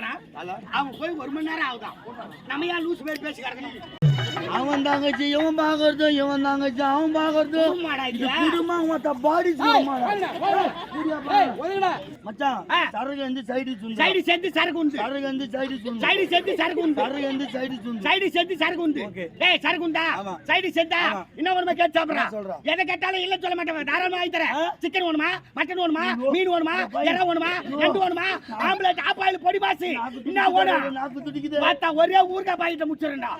when சூனா அவன் போய் ஒரு மணி நேரம் ஆகுதான் நம்ம ஏன் லூசு பேர் பேசி கிடக்கணும் அவன் தாங்கச்சி இவன் பாக்குறது இவன் தாங்கச்சி அவன் பாக்குறது சும்மாடா இது குடும்பம் மொத்த பாடி மச்சான் ஆ. சரகு வந்து சைடு சுண்டு சைடு சேர்த்து சரக்கு உண்டு சரகு வந்து சைடு சுண்டு சைடு சேர்த்து சரக்கு உண்டு சரகு வந்து சைடு சுண்டு சைடு சேர்த்து சரக்கு உண்டு டேய் சரக்கு உண்டா சைடு சேர்த்தா இன்னும் ஒருமா கேட்டு சாப்பிடுறா நான் எதை கேட்டாலும் இல்ல சொல்ல மாட்டேன் தாராளமா வாங்கி தரேன் சிக்கன் வேணுமா மட்டன் வேணுமா மீன் வேணுமா இறா வேணுமா நண்டு வேணுமா ஆம்பளை ஆப்பாயில் பொடி மாசு என்ன துடிக்குது. பார்த்தா ஒரே ஊர்கா பாக்கிட்ட முடிச்சிருந்தா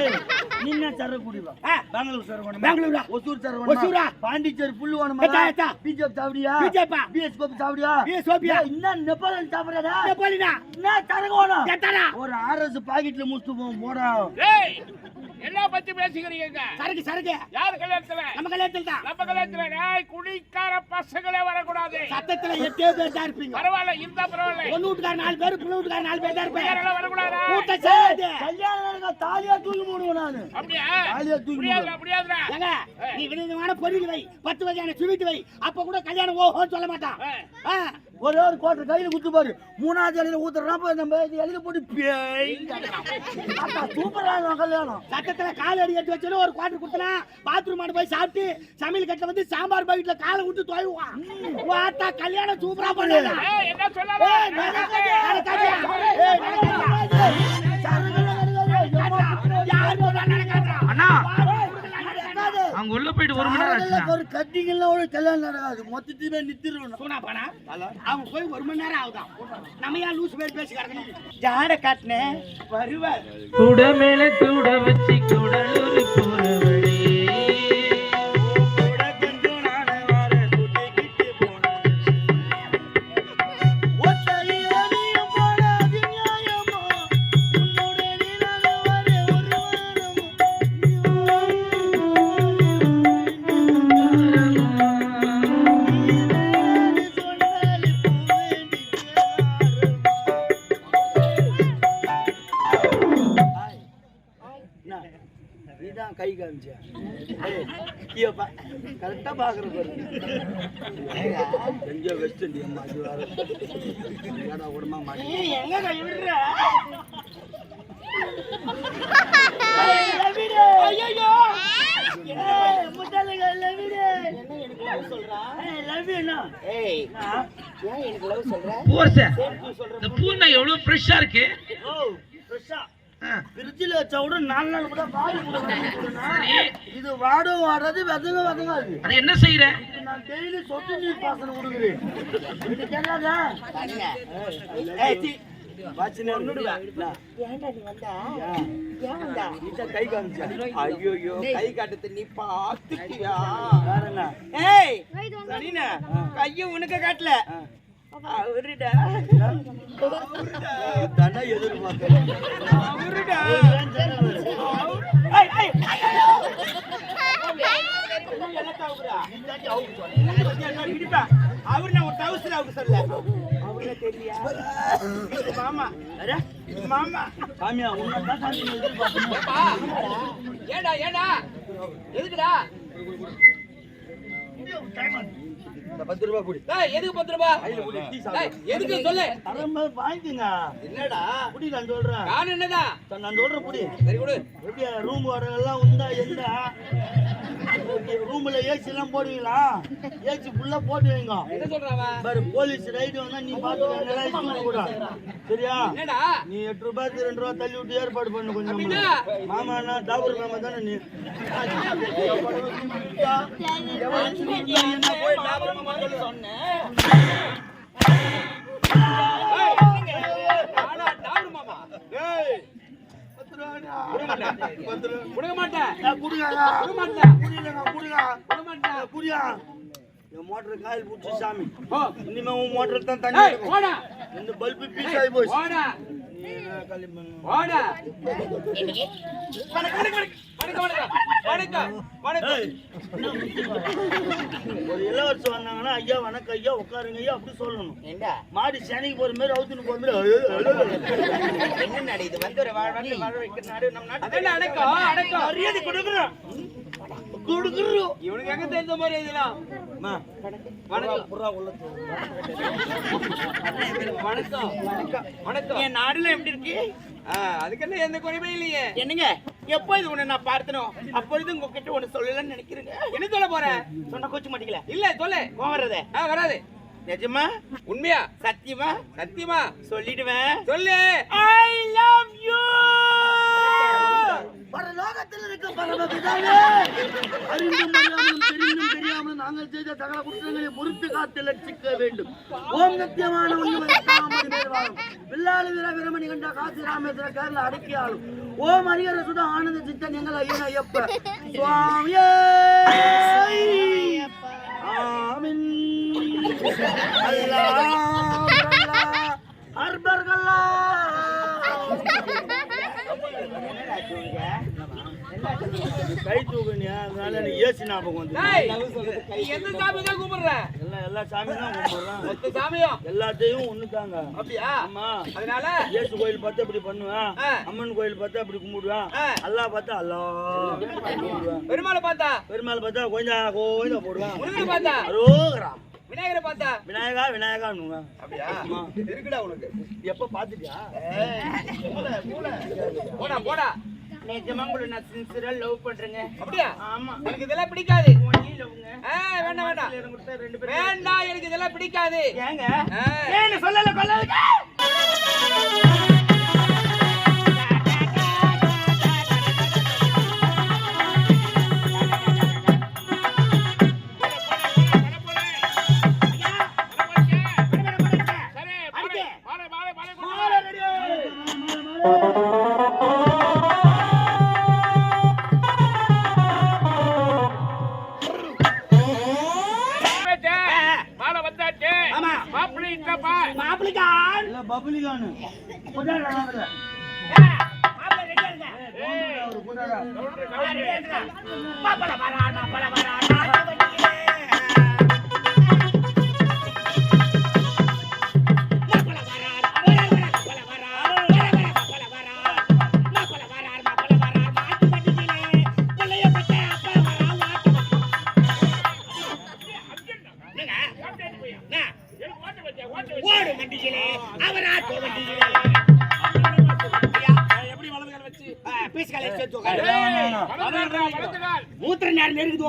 ஏய், நீ என்ன சரகு குடிவா. பெங்களூர் வேணுமா? பெங்களூரா? ஒசூர் ஒசூரா? வேணுமா? பாண்டிச்சேரி புல்லு வேணுமா? எத்தா? பிஜேபி என்ன சரகு வேணும்? ஒரு ஆர்எஸ் பாக்கெட்ல முடிச்சுட்டு போவோம் போடா. ஏய் என்ன பத்தி பேசிக்கிறீங்க சரக்கு சரக்கு. யார் கல்யாணத்துல? நம்ம கல்யாணத்தில் தான். நம்ம கல்யாணத்துல ஏய் குடிக்கார பசங்களே வரக்கூடாது. சத்தத்துல எட்டே பேர் தான் இருப்பீங்க. பரவாயில்ல இருந்தா பரவாயில்ல. பொண்ணு வீட்டுக்கார நாலு பேர் பிள்ளை வீட்டுக்கார நாலு பேர் தான் இருப்பேன். சேராது கல்யாணம் தாலியா தூக்கி நானு. அப்படியா? தாலியா தூக்கி ஏங்க நீ விதவிதமான வை. பத்து வகையான ஸ்வீட் வை. அப்ப கூட கல்யாணம் ஓஹோன்னு சொல்ல மாட்டான். ஒரே ஒரு கோட்டை கையில குத்து பாரு. மூணாவது இலையில ஊத்துறப்ப நம்ம இலையில போட்டு பேய் சூப்பரா இருக்கும் கல்யாணம். சத்தத்துல கால் அடி எடுத்து வச்சு ஒரு குவார்டர் குடுத்தனா பாத்ரூம் ஆண்டு போய் சாப்பிட்டு சமையல் கட்டில வந்து சாம்பார் பக்கெட்ல காலை விட்டு தொய்வான். வாத்தா கல்யாணம் சூப்பரா பண்ணல போயிட்டு ஒரு மணி நேரம் ஒரு கட்டிங்கெல்லாம் ஒரு கல்யாணம் நடக்காது. மொத்தத்தையுமே நித்திருவணும் சூனா பானா? அவன் போய் ஒரு மணி நேரம் ஆகுதான். நம்ம ஏன் லூஸ் பேர் பேசி கிடக்கணும்? ஜாட காட்டினேன் வருவார். கூட மேல கூட வச்சு கூடலூர் போறவழி பாக்குற பாரு. எங்கேயோ வெஸ்ட் ஏடா உடம்பா எங்க கை விடுற? ஐயோ ஏய் ஏன் எனக்கு லவ் சொல்ற? போர்ச இந்த பூனை எவ்வளவு ஃப்ரெஷ்ஷா இருக்கு. ஃப்ரிட்ஜில் வச்சா கூட நாலு நாள் கூட சரி இது வாடும் வாடாது வெதங்க வெதங்காது. அது என்ன செய்யற நான் டெய்லி சொட்டு நீர் பாசனம் கொடுக்குறேன். இது கேட்காதா கைய உனக்கு காட்டல. அவருடா. தானே எதிர்பார்க்கிறேன் அவருடா. அவரு நான் ஒரு தவசர அவரு சொல்ல. அவரு தெரியா? மாமா. மாமா. சாமியா உன்னை தான் சாமி நான் எதிர்பார்க்கிறேன் ஏடா ஏடா எதுக்குடா? பத்து ரூபாய் கொடு. டேய் எதுக்கு பத்து ரூபா? கையில கொடு டீ டேய் சாப்பிடு எதுக்கு சொல்லு? வாங்கிக்கங்க. என்னடா? புடி நான் சொல்றேன். என்னடா சரி, நான் சொல்றேன் புடி சரி கொடு. எப்படி ரூம் வாடகைலாம் உண்டா எந்த ரூம்ல ஏசி எல்லாம் போடுவீங்களா? ஏசி ஃபுல்லா போட்டு வைங்க பாரு போலீஸ் ரைடு வந்தா நீ பாத்து கூட? சரியா? நீ எட்டு ரூபாய்க்கு ரெண்டு ரூபா தள்ளி விட்டு ஏற்பாடு பண்ணு கொஞ்சம்? மாமா என்ன டாபர் மாமா தானே நீ? என்ன கொடுக்க மாட்டேன் கொடுக்க மாட்டேன் கொடுக்க மாட்டேன் குடியா என் மோட்டர் காயில் பிடிச்சி சாமி இனிமே உன் மோட்டர் தான் தண்ணி இந்த பல்பு பீஸ் ஆகி போச்சு. ஒரு இளவரசி வந்தாங்கன்னா ஐயா வணக்கம் ஐயா உட்காருங்க ஐயா அப்படி சொல்லணும். மாடி சேனைக்கு போற மாதிரி அவுத்துன்னு போற மாதிரி. என்ன நாடு இது? வந்து ஒரு வாழ்வாட்டு வாழ வைக்கிற நாடு நம்ம நாட்டு அடக்கம் அடக்கம். மரியாதை கொடுக்குறோம் கொடுக்குறோம். இவனுக்கு எங்க தெரிஞ்ச மாதிரி இதெல்லாம்? அம்மா, வணக்கம். புறா உள்ள தூக்கு. வணக்கம். வணக்கம். வணக்கம். என் நாடுல எப்படி இருக்கு? ஆ, அதுக்கெல்லாம் எந்த குறையுமே இல்லையே. என்னங்க? எப்போ இது உன்னை நான் பார்த்தனோ அப்பொழுது உங்ககிட்ட ஒண்ணு சொல்லலன்னு நினைக்கிறேங்க. என்ன சொல்ல போற? சொன்ன கோச்சு மாட்டீங்களா இல்ல சொல்லு. வர்றதே ஆ வராது. நிஜமா? உண்மையா? சத்தியமா? சத்தியமா. சொல்லிடுவேன். சொல்லு. ஐ லவ் யூ பரலோகத்தில் இருக்க பரமபிதாவே, அறிந்தும் அறியாமலும் தெரிந்தும் தெரியாமலும் நாங்கள் செய்த சகல குற்றங்களை பொறுத்து காத்து லட்சிக்க வேண்டும். ஓம் நித்தியமான ஒன்று வாழும் வில்லாளி வீர வீரமணி கண்ட காசி ராமேஸ்வர கேரள அடக்கியாலும். ஓம் அரியர சுத ஆனந்த சித்தன் எங்கள் ஐயன் ஐயப்ப சுவாமியே! ஆமின். அல்லாஹ். அர்பர்களா. கை தூக்குனியா அதனால நீ ஏசி ஞாபகம் வந்து நீ எந்த சாமி தான் கும்பிடுற எல்லாம் எல்லா சாமியும் தான் கும்பிடுறான். மொத்த சாமியும்? எல்லாத்தையும் ஒண்ணுதாங்க. அப்படியா? ஆமா. அதனால? இயேசு கோயில் பார்த்தா இப்படி பண்ணுவேன். அம்மன் கோயில் பார்த்தா இப்படி கும்பிடுவேன் ஆ. அல்லாஹ் பார்த்தா அல்லா கும்பிடுவேன் பெருமாளை பார்த்தா பெருமாள் பார்த்தா? கொஞ்சம் கோயில போடுவேன் முருகனை பார்த்தா? அரோகரா விநாயகரை பார்த்தா? விநாயகா விநாயகா அப்படியா. இருக்குடா உனக்கு. எப்ப பாத்துட்டியா போடா போடா. நிஜமா உங்களை நான் சின்சியரா லவ் பண்றேங்க. அப்படியா? ஆமா. எனக்கு இதெல்லாம் பிடிக்காது. ஒன்லி லவ்ங்க வேண்டாம் வேண்டாம். ரெண்டு பேரும் வேண்டாம் எனக்கு இதெல்லாம் பிடிக்காது. ஏங்க. ஏன்னு சொல்லல கொள்ளல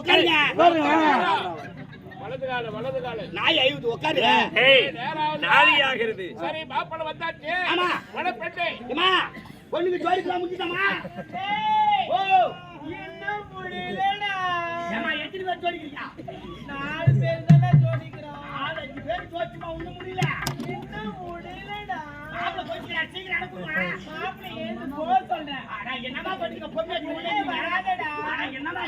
உட்காருங்க. வலது கால் வலது கால் நாய் ஐவுது உட்காரு நாளி ஆகிறது சரி மாப்பிள வந்தாச்சு. ஆமா. பெண்ணே. ஏமா பொண்ணுக்கு ஜோடிக்கலாம் முடிஞ்சுதாமா ஓ. இன்னும் முடியலடா. ஏமா எத்தனை பேர் ஜோடிக்கிறீங்க? நாலு பேர் தானே ஜோடிக்கிறோம். நாலு அஞ்சு பேர் ஜோடிச்சுமா ஒண்ணும் முடியல. இன்னும் முடியலடா. சீக்கிரம் அனுப்புமா? மாப்பிள்ளை ஏந்து சொல்றேன். ஆனா பொண்ணு என்னமா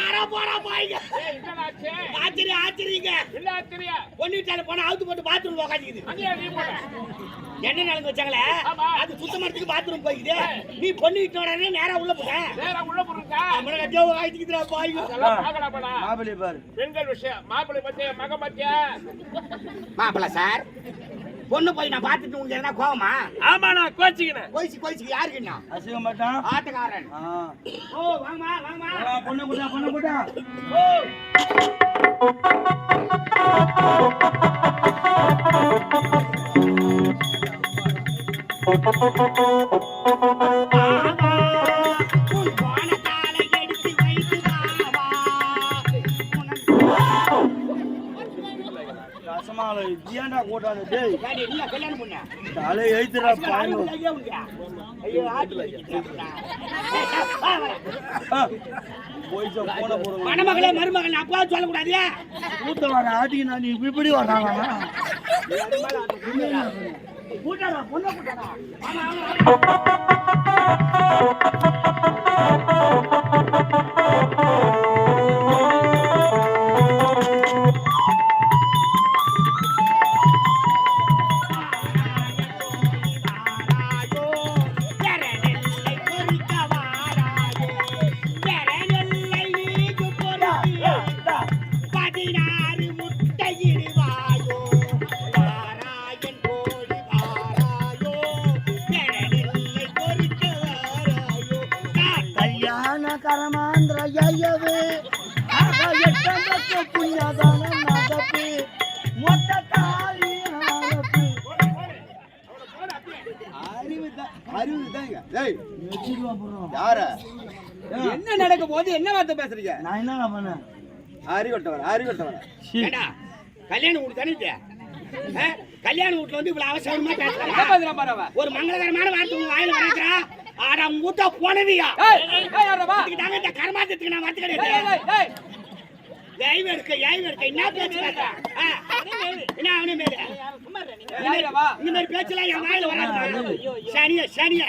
ஆடா போடா போய்ங்க ஆச்சரியம் ஆச்சரியங்க பொண்ணுட்டால போனா அவுத்து போட்டு பாத்ரூம் உட்காந்துக்குது என்ன நடந்து வச்சாங்களே அது சுத்தமரத்துக்கு பாத்ரூம் போய்க்குது நீ பொண்ணு வீட்டு உடனே நேரா உள்ள போட்ட நம்மள கட்டியா ஆயிடுச்சுக்குதுடா பாய்ங்க மாப்பிள்ளை பாரு. பெண்கள் விஷயம். மாப்பிள்ளை பத்திய? மக பத்திய மாப்பிள சார் பொண்ணு போய் நான் பார்த்துட்டு உங்களுக்கு என்ன கோவமா? ஆமா நான் கோச்சிக்கினேன். கோயிச்சு கோயிச்சுக்கு யாருக்குண்ணா அசிங்க மாட்டான் ஆட்டக்காரன். ஆ. ஓ வாங்கம்மா வாங்கம்மா ஆ, பொண்ணு கூட்டா பொண்ணு கூட்டா உன் ஏன்டா கூட்டாது டேய். நீயா கல்யாணம் பண்ண? தலை உள்ளே உனக்கு. ஐயோ, வா. போய் போன போடுங்க மணமகளே மருமகள் அப்பா சொல்லக்கூடாது. கூட்ட வர ஆட்டிக்கு நான் நீ இப்படி வர்றாங்க கூட்டாடா பொண்ணை கூட்டாடா ஆமா ஆமா. பேசுறீங்க? நான் என்ன பண்ணேன்? அறிவட்டவன் அறிவட்டவன் ஏண்டா கல்யாணம் வீடு தானே இது? கல்யாண வீட்டுல வந்து இவ்வளவு அவசரமா பேசுறாங்க பரவ ஒரு மங்களகரமான வார்த்தை உங்க வாயில வரக்கிறா ஆடா மூட்டா போனவியா இந்த கர்மாந்தத்துக்கு நான் வந்து கிடையாது இருக்க ஏய்வ இருக்க. என்ன பேச்சு? என்ன அவனே மேல இந்த மாதிரி பேச்செல்லாம் என் வாயில வராது. சனிய சனிய.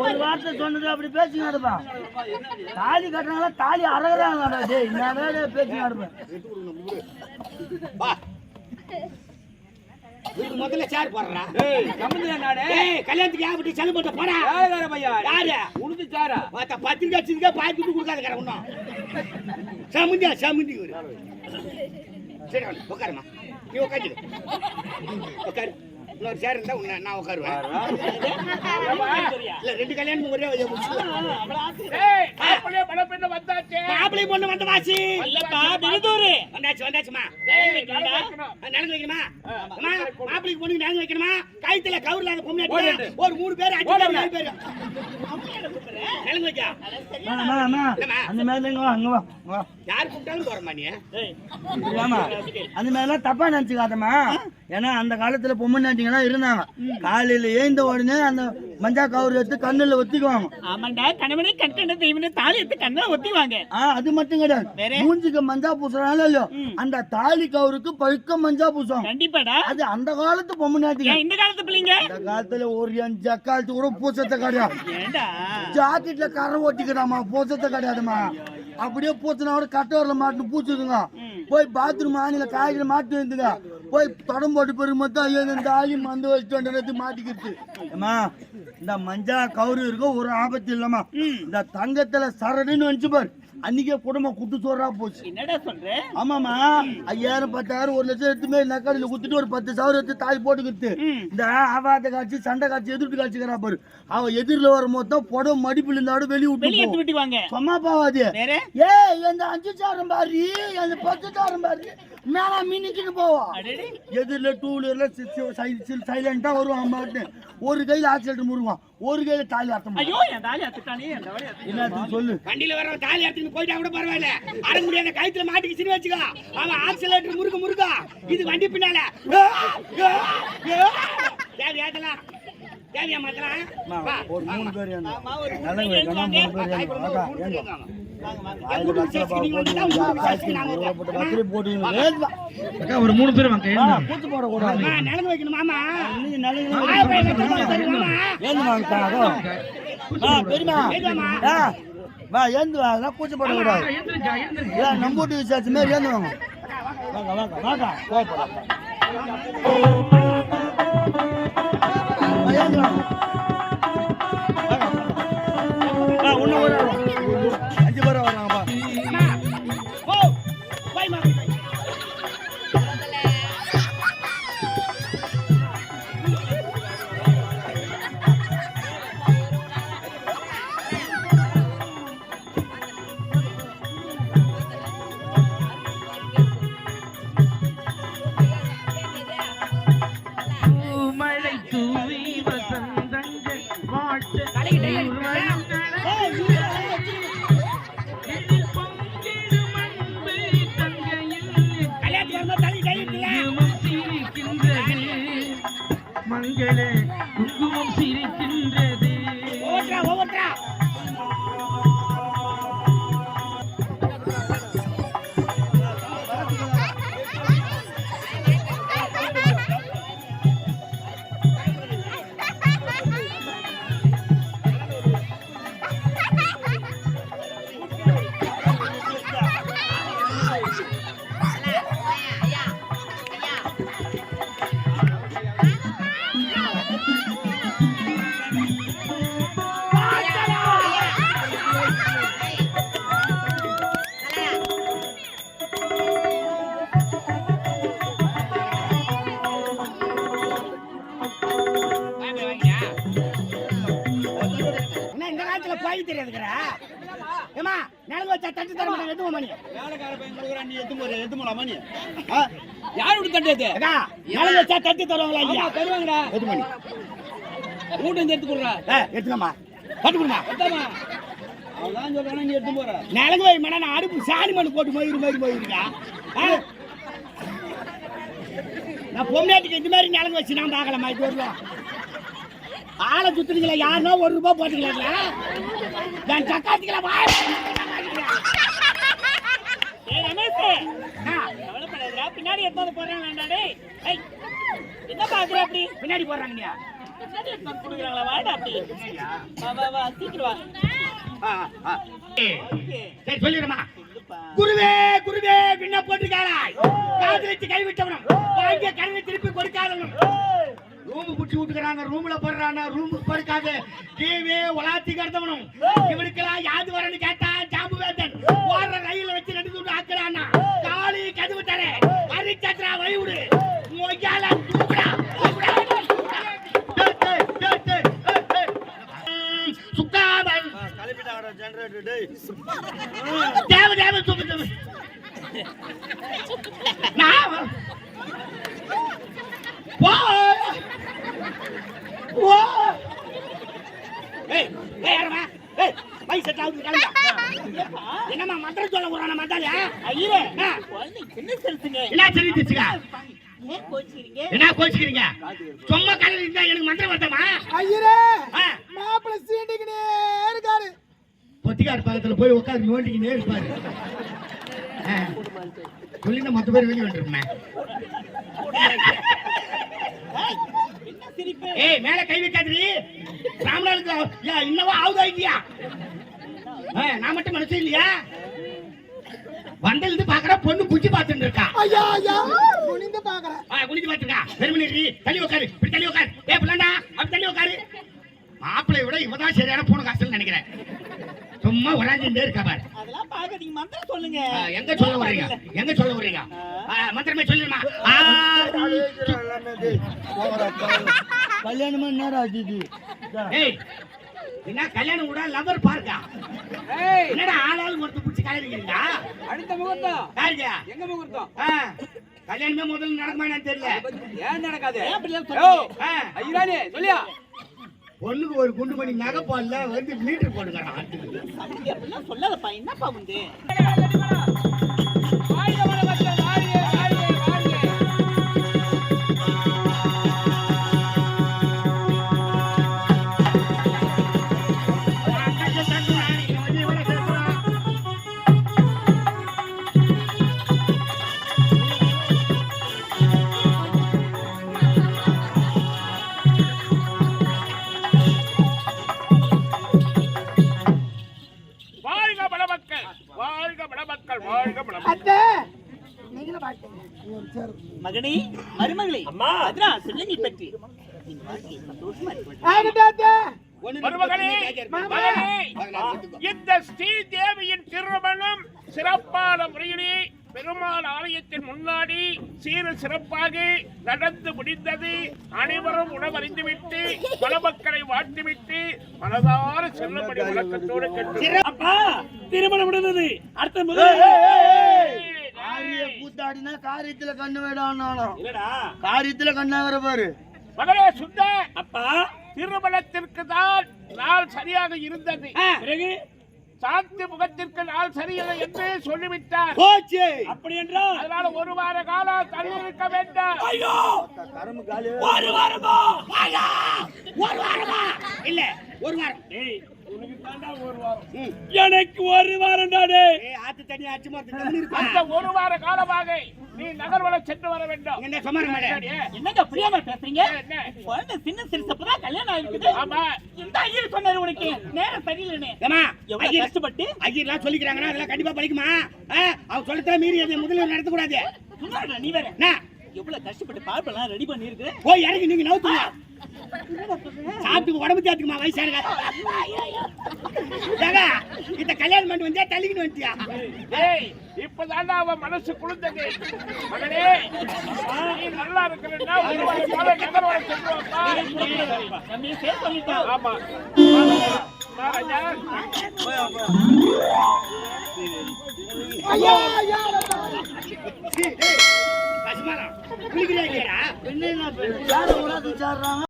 ஒரு வார்த்தை சொன்னது அப்படி பேசி நடப்பேன் தாலி கட்டினால தாலி அறகுறாங்க டேய் என்னடா பேசி நடப்பேன். வா. இதுக்கு முதல்ல சேர் போடுறா. நானே. ஏய் கல்யாணத்துக்கு ஏன் செலவு போட்ட போடா. யாரு பையா? யாரு? உனது சாரா மத்த பத்திரிக்கை வச்சிருக்க துட்டு கொடுக்காத கடை ஒன்றும் சமுந்தியா சமுந்தி சரி உட்காருமா நீ உட்காந்து உட்காரு. இன்னொரு சேர் இருந்தா உன்னை நான் உட்காருவேன். இல்ல ரெண்டு கல்யாணம் ஒரே வழியா முடிச்சுக்கலாம். மாப்பிள்ளை பொண்ணு வந்த வாசி வந்தாச்சு வந்தாச்சுமா? நடந்து வைக்கணுமா? அம்மா, மாப்பிள்ளைக்கு பொண்ணுக்கு நடந்து வைக்கணுமா? கைத்துல கவுர்ல அந்த பொண்ணு ஒரு மூணு பேர் அஞ்சு பேர் நாலு பேர். நடந்து வைக்கா. அந்த மாதிரி அங்க வா. யார் கூப்பிட்டாலும் போறமா நீ? இல்லாமா, அந்த மாதிரிலாம் தப்பா நினைச்சுக்காதம்மா. ஏன்னா அந்த காலத்துல பொம்மை நாட்டிங்கெல்லாம் இருந்தாங்க. காலையில ஏந்த உடனே அந்த மஞ்சா கவுர் எடுத்து கண்ணுல ஒத்திக்குவாங்க. ஆமாண்டா கணவனை கட்டண தெய்வனை தாலி எடுத்து கண்ணை ஒத்திவாங்க. ஆ அது மட்டும் கிடையாது. மூஞ்சிக்கு மஞ்சா பூசுறாங்களோ இல்லையோ? அந்த தாலி கவுருக்கு பழுக்க மஞ்சா பூசுவாங்க. கண்டிப்பாடா. அது அந்த காலத்து பொம்மை நாட்டிங்க ஏன் இந்த காலத்து பிள்ளைங்க? அந்த காலத்துல ஒரு அஞ்சு அக்காலத்து கூட பூசத்தை கிடையாது. ஜாக்கெட்ல கரை ஓட்டிக்கிறாமா பூசத்தை கிடையாதுமா? அப்படியே பூச்சினா கூட கட்ட வரல மாட்டு பூச்சுதுங்க போய் பாத்ரூம் ஆணில காய்கறி மாட்டு வந்துங்க. போய் தடம் போட்டு பெருமை மொத்தம் ஐயோ இந்த ஆளி மந்து வச்சுட்டு மாட்டிக்கிட்டு அம்மா இந்த மஞ்சா கவுரு இருக்கும் ஒரு ஆபத்து இல்லம்மா. இந்த தங்கத்துல சரடுன்னு வந்துச்சு பாரு. அன்னைக்கே குடும்பம் குட்டு சோறா போச்சு. என்னடா சொல்ற? ஆமாமா ஐயாயிரம் பத்தாயிரம் ஒரு லட்சம் எடுத்து போய் நக்காடியில் குத்துட்டு ஒரு பத்து சவரம் எடுத்து தாய் போட்டுக்கிட்டு இந்த ஆபாத காட்சி சண்டை காட்சி எதிர்த்து காட்சிக்கிறா பாரு. அவ எதிரில் வரும் மொத்தம் புடவை மடிப்புல இருந்தாடு வெளியே விட்டு விட்டுவாங்க சும்மா பாவாது. ஏ இந்த அஞ்சு சாரம் பாரு. அந்த பத்து சாரம் பாரு. மேல மினிக்கின்னு போவா. எதிரில் டூ வீலர்ல சைலண்டா வருவான் மாட்டு ஒரு கையில ஆக்சிடென்ட் முருவான் ஒரு கையில தாலி அர்த்தம் ஐயோ என் தாலி அத்துட்டானே என் தாலி அத்து என்னத்துக்கு சொல்லு? வண்டியில வர தாலி போயிட்டா கூட பரவாயில்ல. அடங்க முடியாத கழுத்துல மாட்டிக்கு சின்ன வச்சுக்கோ. அவன் ஆக்சிலேட்டர் முறுக்க முறுக்கா. இது வண்டி பின்னால. தேவை ஏத்தலாம். தேவையா மாத்தலாம். ஒரு மூணு பேர். ஒரு மூணு பேர் வாங்க. ஆ, கூத்து போடக்கூடாது. அம்மா, நிலந்து வைக்கணும் மாமா நீங்க நல்லவங்க வா, ஏந்து வா, அதெல்லாம் கூச்ச போடக்கூடாது. ஏன், நம்ம வீட்டு விசேஷம் மாதிரி ஏந்து வாங்க. வாங்க, வாங்க, வாங்க, கோவப்படாத. வா, ஏந்து வாங்க. வாங்க. ஏமா நிலங்க வச்சா தட்டு தர மாட்டேன் எதுவும் மணி? வேலைக்கார பையன் கொடுக்குறான் நீ எத்து போற எத்து போலாம் மணி யார் விட்டு தண்டது அக்கா நிலங்க வச்சா தட்டு தருவாங்களா இல்லையா? தருவாங்கடா. எது மணி? வீட்டு வந்து எடுத்து கொடுறா. எடுத்துக்கம்மா. பட்டு கொடுமா. அவதான் சொல்றானா நீ எடுத்து போற. நிலங்கு வை மணி நான் அடுப்பு சாணி மண்ணு போட்டு மயிறு மயிறு மயிருக்கா நான் பொம்னாட்டிக்கு இந்த மாதிரி நிலங்கு வச்சு நான் பார்க்கலாமா இது வரலாம் ஆளை சுத்துறீங்களா? யாருன்னா ஒரு ரூபாய் போட்டுக்கலாங்களா நான் சக்காத்திக்கலாம் வாய பின்னாடி எடுத்து போறாங்க என்ன பாக்குற அப்படி? பின்னாடி கொடுக்குறாங்களா? வாடா அப்படி. சீக்கிரம் வா சரி சொல்லிடுமா. குருவே குருவே விண்ண போட்டுக்காராய் காதலிச்சு கைவிட்டவனும் வாங்கிய கருவை திருப்பி கொடுக்காதவனும். ரூம் புடிச்சு விட்டுக்கிறாங்க ரூம்ல போடுறாங்க ரூமுக்கு படுக்காது டிவி உலாத்தி கிடந்தவனும் இவனுக்கெல்லாம் யாது வரன்னு கேட்டா ஜாம்பு வேந்தன். ஓடுற ரயில வச்சு ரெண்டு துண்டு ஆக்குறான்னா. காலி கதவு தர. அரிச்சத்ரா வழி விடு மொய்யால. ம், சுக்காமல் கலப்பிட்டாங்கடா ஜெனரேட்டர் டேய். தேவ தேவ சுப்பு சுப்பு நான் போ போ ஏய் ஏய் யாரமா ஏய் பை செட் ஆகுது கிளம்பு என்னம்மா மந்திரம் சொல்ல போறான மத்தால ஐயரே ஆ. குழந்தை சின்ன செலுத்துங்க என்ன தெரிஞ்சிச்சுங்க ஏன் கோச்சிக்கிறீங்க என்ன கோச்சிக்கிறீங்க சும்மா கலர் இருந்தா எனக்கு மந்திரம் வந்தமா ஐயரே ஆ மாப்பிள்ள சீண்டிக்கினே இருக்காரு பொத்திக்கார் பக்கத்துல நோண்டிக்கினே இருப்பாரு. சொல்லிட்டு மத்த பேர் வெளியே வந்துருப்பேன் ஏய் மேல கை வைக்காதீ ராமநாளுக்கு இன்னவா ஆவுதா இல்லையா நான் மட்டும் மனசு இல்லையா? வந்திருந்து பாக்குற பொண்ணு குச்சி பார்த்துட்டு இருக்கா. ஐயா ஐயா குனிந்து பாக்குறேன் ஆ குனிஞ்சு பார்த்துருக்கா. பெருமணி தள்ளி உட்காரு இப்படி தள்ளி உட்காரு ஏ பிள்ளைண்டா அப்படி தள்ளி உட்காரு மாப்பிள்ளை விட இவதான் சரியான பூனை காசுன்னு நினைக்கிறேன். சும்மா உலாஞ்சிட்டே இருக்கா பாரு. அதெல்லாம் பாக்காதீங்க மந்திரம் சொல்லுங்க. எங்க சொல்ல வர்றீங்க? எங்க சொல்ல வர்றீங்க? ஆ, மந்திரமே சொல்லிடுமா கல்யாணமா நேரம் ஆச்சு ஏய் என்ன கல்யாணம் கூட லவர் பார்க்கா? என்னடா ஆளாள் ஒருத்தர் பிடிச்சி கல்யாணிக்கிறீங்க அடுத்த முகூர்த்தம். யாருங்க எங்க முகூர்த்தம்? கல்யாணமே முதல்ல நடக்குமா என்னன்னு தெரியல. ஏன் நடக்காது? ஐயரானே சொல்லியா? பொண்ணுக்கு ஒரு குண்டு மணி நகை பால்ல வந்து மீட்டர் போட்டுக்கிறான். சொல்லாதப்பா. என்னப்பா வந்து வாழ்க வளமக்கள் வாழ்க வளமக்கள் அத்தை நீங்களும் மகனே மருமகளே அம்மா சொல்லுங்க பற்றி நீங்க சந்தோஷமா இந்த ஸ்ரீதேவியின் திருமணம் சிறப்பான முறையிலே பெருமாள் ஆலயத்தின் முன்னாடி சீர சிறப்பாக நடந்து முடிந்தது. அனைவரும் உணவறிந்துவிட்டு மணமக்களை வாழ்த்துவிட்டு மனதார செல்லும்படி வழக்கத்தோடு கேட்டு அப்பா திருமணம் முடிந்தது. அடுத்த முதல் கூத்தாடினா காரியத்துல கண்ணு இல்லடா காரியத்துல கண்ணாகிற பாரு. மகளே சுத்த அப்பா. திருமணத்திற்கு தான் நாள் சரியாக இருந்தது. பிறகு? சாந்தி முகத்திற்கு நாள் சரியில்லை என்று சொல்லிவிட்டார். போச்சு. அப்படி என்றால் அதனால ஒரு வார காலம் தள்ளி இருக்க வேண்டாம். ஐயோ! கரும்பு காலி ஒரு வாரமா? ஒரு வாரமா? இல்ல ஒரு வாரம். எனக்கு ஒரு வாரம் தானே ஆத்து தண்ணி இருக்கா. அந்த ஒரு வார காலமாக நீ நகர்வல சென்று வர வேண்டும். என்ன சமாரம்? என்னங்க புரியாம பேசுறீங்க? என்ன? குழந்தை சின்ன சிறுசப்பதான் கல்யாணம் ஆயிருக்குது. ஆமா. இந்த ஐயர் சொன்னாரு உனக்கு. நேரம் சரியில்லைன்னு ஏமா எவ்வளவு ஐயர் கஷ்டப்பட்டு? ஐயர்லாம் சொல்லிக்கிறாங்கன்னா அதெல்லாம் கண்டிப்பா படிக்குமா அவன் சொல்லத்தான் மீறி அதை முதல்ல நடத்தக்கூடாது. நீ வேற? என்ன? எவ்வளவு கஷ்டப்பட்டு பார்ப்பெல்லாம் ரெடி பண்ணிருக்கு போய் இறங்கி நீங்க நவுத்துங்க. சாப்பிட்டு உடம்பு தேத்துக்குமா வயசானுங்க இந்த கல்யாணம் பண்ணி வந்தா தள்ளிக்கிட்டு வந்துட்டியா? ஏய் இப்பதாண்டா அவன் மனசு குளிர்ந்தது. மகனே நீ நல்லா இருக்கிறன்னா ஒரு ஆமா. ஐயா ஐயா. என்ன என்ன யாரை உடாது சாடுறாங்க